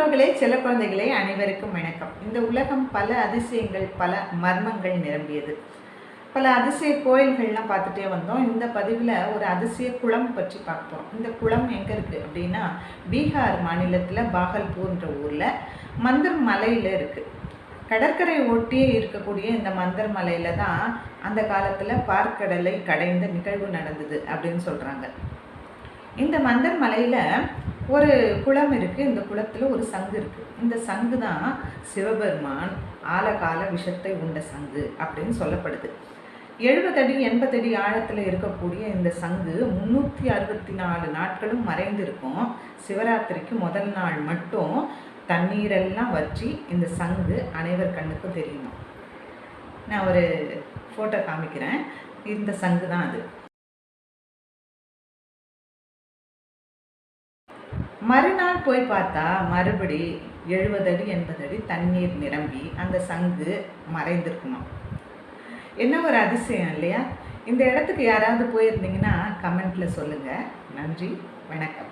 உறவுகளே செல்ல குழந்தைகளே அனைவருக்கும் வணக்கம். இந்த உலகம் பல அதிசயங்கள் பல மர்மங்கள் நிரம்பியது. பல அதிசய கோயில்கள்லாம் பார்த்துட்டே வந்தோம். இந்த பதிவில் ஒரு அதிசய குளம் பற்றி பார்ப்போம். இந்த குளம் எங்கே இருக்குது அப்படின்னா பீகார் மாநிலத்தில் பாகல்பூர்ன்ற ஊரில் மந்தர் மலையில் இருக்குது கடற்கரை ஒட்டியே இருக்கக்கூடிய இந்த மந்தர் மலையில் தான் அந்த காலத்தில் பார்க்கடலை கடைந்த நிகழ்வு நடந்தது அப்படின்னு சொல்கிறாங்க இந்த மந்தர் மலையில் ஒரு குளம் இருக்குது இந்த குளத்தில் ஒரு சங்கு இருக்குது இந்த சங்கு தான் சிவபெருமான் ஆலகால விஷத்தை உண்ட சங்கு அப்படின்னு சொல்லப்படுது. எழுபத்தடி எண்பத்தடி ஆழத்தில் இருக்கக்கூடிய இந்த சங்கு முந்நூற்றி அறுபத்தி நாலு நாட்களும் மறைந்திருக்கும். சிவராத்திரிக்கு முதல் நாள் மட்டும் தண்ணீரெல்லாம் வற்றி இந்த சங்கு அனைவர் கண்ணுக்கும் தெரியும்? நான் ஒரு ஃபோட்டோ காமிக்கிறேன். இந்த சங்கு தான் அது. மறுநாள் போய் பார்த்தா மறுபடி எழுபது அடி எண்பது அடி தண்ணீர் நிரம்பி அந்த சங்கு மறைந்திருக்குமா என்ன ஒரு அதிசயம் இல்லையா? இந்த இடத்துக்கு யாராவது போயிருந்தீங்கன்னா கமெண்ட்டில் சொல்லுங்கள் நன்றி வணக்கம்.